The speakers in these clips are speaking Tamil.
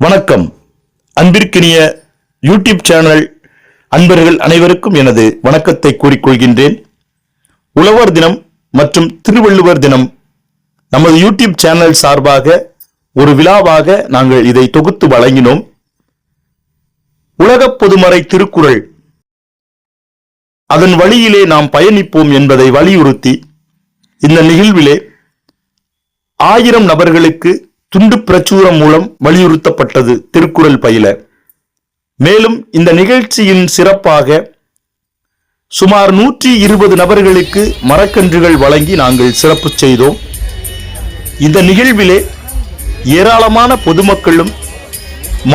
வணக்கம். அன்பிற்கினிய யூடியூப் சேனல் அன்பர்கள் அனைவருக்கும் எனது வணக்கத்தை கூறிக்கொள்கின்றேன். உழவர் தினம் மற்றும் திருவள்ளுவர் தினம் நமது யூடியூப் சேனல் சார்பாக ஒரு விழாவாக நாங்கள் இதை தொகுத்து வழங்கினோம். உலகப் பொதுமறை திருக்குறள். அதன் வழியிலே நாம் பயணிப்போம் என்பதை வலியுறுத்தி இந்த நிகழ்விலே ஆயிரம் நபர்களுக்கு துண்டு பிரச்சுரம் மூலம் வலியுறுத்தப்பட்டது திருக்குறள் பயில. மேலும் இந்த நிகழ்ச்சியின் சிறப்பாக சுமார் நூற்றி இருபது நபர்களுக்கு மரக்கன்றுகள் வழங்கி நாங்கள் சிறப்பு செய்தோம். இந்த நிகழ்விலே ஏராளமான பொதுமக்களும்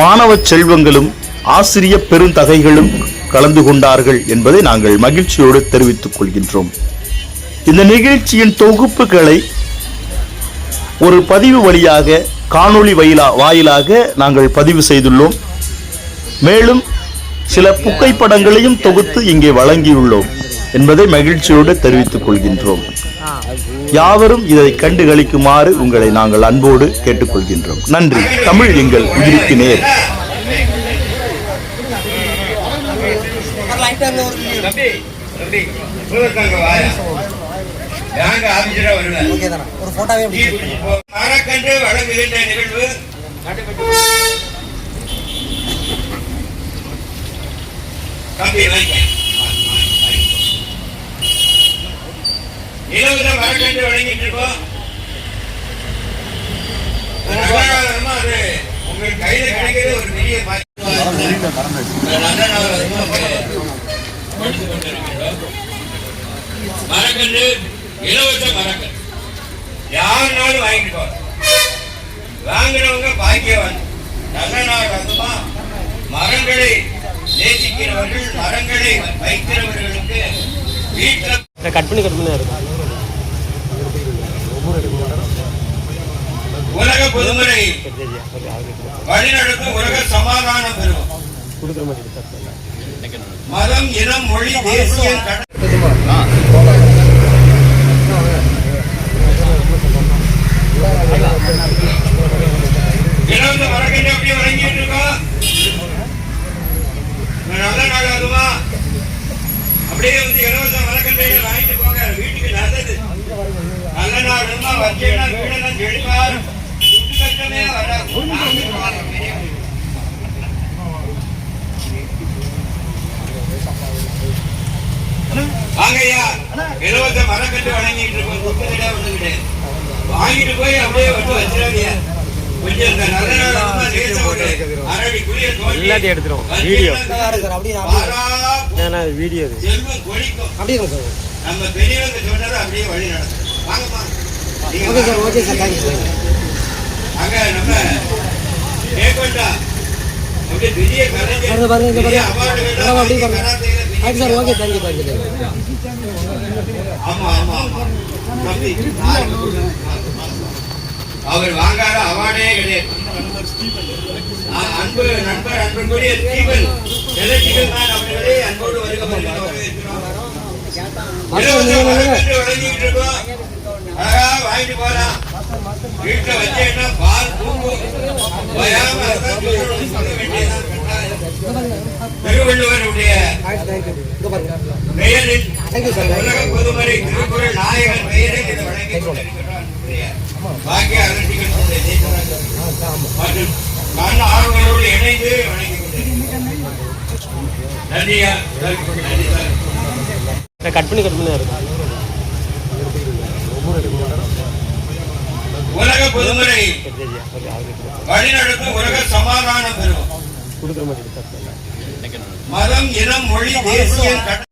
மாணவ செல்வங்களும் ஆசிரிய பெருந்தகைகளும் கலந்து கொண்டார்கள் என்பதை நாங்கள் மகிழ்ச்சியோடு தெரிவித்துக் கொள்கின்றோம். இந்த நிகழ்ச்சியின் தொகுப்புகளை ஒரு பதிவு வழியாக காணொளி வயிலா வாயிலாக நாங்கள் பதிவு செய்துள்ளோம் மேலும் சில புகைப்படங்களையும் தொகுத்து இங்கே வழங்கியுள்ளோம் என்பதை மகிழ்ச்சியோடு தெரிவித்துக் கொள்கின்றோம் யாவரும் இதை கண்டு கழிக்குமாறு உங்களை நாங்கள் அன்போடு கேட்டுக்கொள்கின்றோம் நன்றி தமிழ் எங்கள் உயிருக்கு நேர் தம்பி நாங்க ஆபீசரா வருவேன். ஓகே தானே? ஒரு ஃபோட்டோவே நீ இப்படி போ. மரக்கன்று வழங்குகின்ற நிகழ்வு. தம்பி வைக்க இலவச மரக்கன்று வழங்கிட்டு இருக்கோம் நகராளமா அது உங்கள் கையில கிடைக்கிறது ஒரு பெரிய மரக்கன்று இலவச மரக்கன்று யாருனாலும் வாங்கிட்டு போகலாம். வாங்குறவங்க பாக்கியவான் நல்ல நாள் அதுமா மரங்களை நேசிக்கிறவர்கள் மரங்களை வைக்கிறவர்களுக்கு வீட்டில் கட் பண்ணி கட் பண்ணி உலக பொதுமுறை வழிநடத்தும் உலக சமாதானம் பெறும். மதம் இனம் மொழி தேசியம் கட- இலவச மரக்கன்று வழங்கிட்டு இருக்கோம் நல்ல நாள் அதுமா அப்படியே வந்து இலவச மரக்கன்றை வாங்கிட்டு போங்க. வீட்டுக்கு நல்லது. நல்ல நாள் இருந்தா வச்சேன்னா வீடெல்லாம் செழிப்பார் சுட்டு கஷ்டமே வராது. வாங்கய்யா. இலவச மரக்கன்று வழங்கிட்டு இருக்கோம். குப்பத்திலே வந்துகிட்டு வாங்கிட்டு போய் அப்படியே வந்து வச்சிடாதீங்க. எல்லாத்தையும் எடுத்துருவோம். வீடியோ. ஏன்னா வீடியோ இது அப்படியே சார் நம்ம பெரியவங்க சொன்னதை அப்படியே வழி நடக்கும் okay sir okay sir thank you sir அங்க நம்ம மேற்கொண்டா அப்படியே பெரிய பாருங்க, பாருங்க, பாருங்க. அப்படியே பாருங்க. Thank you sir okay thank you thank you thank you ஆமா ஆமா ஆமா. தம்பி அவர் வாங்காத அவார்டே கிடையாது. அன்பு நண்பர் அன்புக்குரிய ஸ்டீவன் எலக்ட்ரிக்கல் மேன் அவர்களே அன்போடு. அழகா வாங்கிட்டு வீட்டுல வச்சேன்னா பால் அதான் சொல்லணும்னு சொல்ல. திருவள்ளுவருடைய பெயரில் பாக்கிய அகற்றிகளுடைய மற்றும் ஆர்வலரோடு இணைந்து நன்றியா நன்றி சார் கட் பண்ணி கட் பண்ணி உலக பொதுமுறை. வழிநடத்தும் உலக சமாதானம் பெறும். மதம் இனம் மொழி தேசிய கட்ட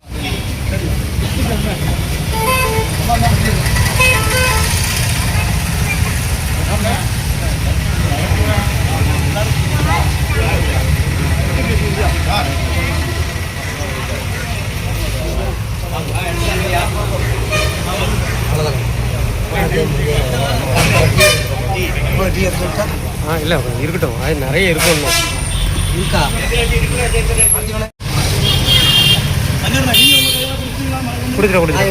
ஆ இல்லை இருக்கட்டும். அது நிறைய இருக்கும் இருக்கா? கொடுத்துட கொடுத்துட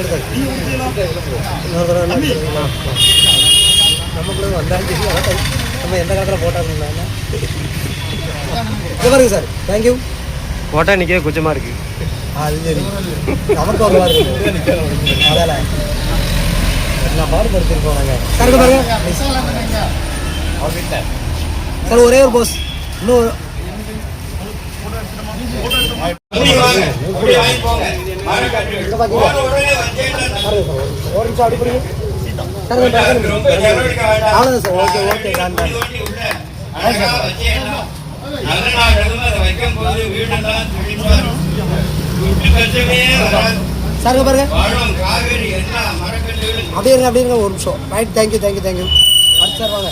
நமக்குள்ள வந்தாலும் சரி நம்ம எந்த காலத்தில் போட்டாங்க பாருங்க சார் தேங்க்யூ போட்டா நிற்கவே குச்சமாக இருக்குது அது சரி. நமக்கு ஒரு மாதிரி இருக்கு. அதால நான் பாடுபடுத்திருக்கோம் நாங்கள் சார் இங்க பாருங்க. சார் ஒரே ஒரு போஸ் இன்னும் ஒரு- நிமிஷம் அப்படி அவ்வளோதான் சார் ஓகே ஓகே நான் ஓடி சார் பாருங்க அப்படியே இருங்க அப்படியே இருங்க ஒரு நிமிஷம் right thank you thank you thank you அடுத்து சார். வாங்க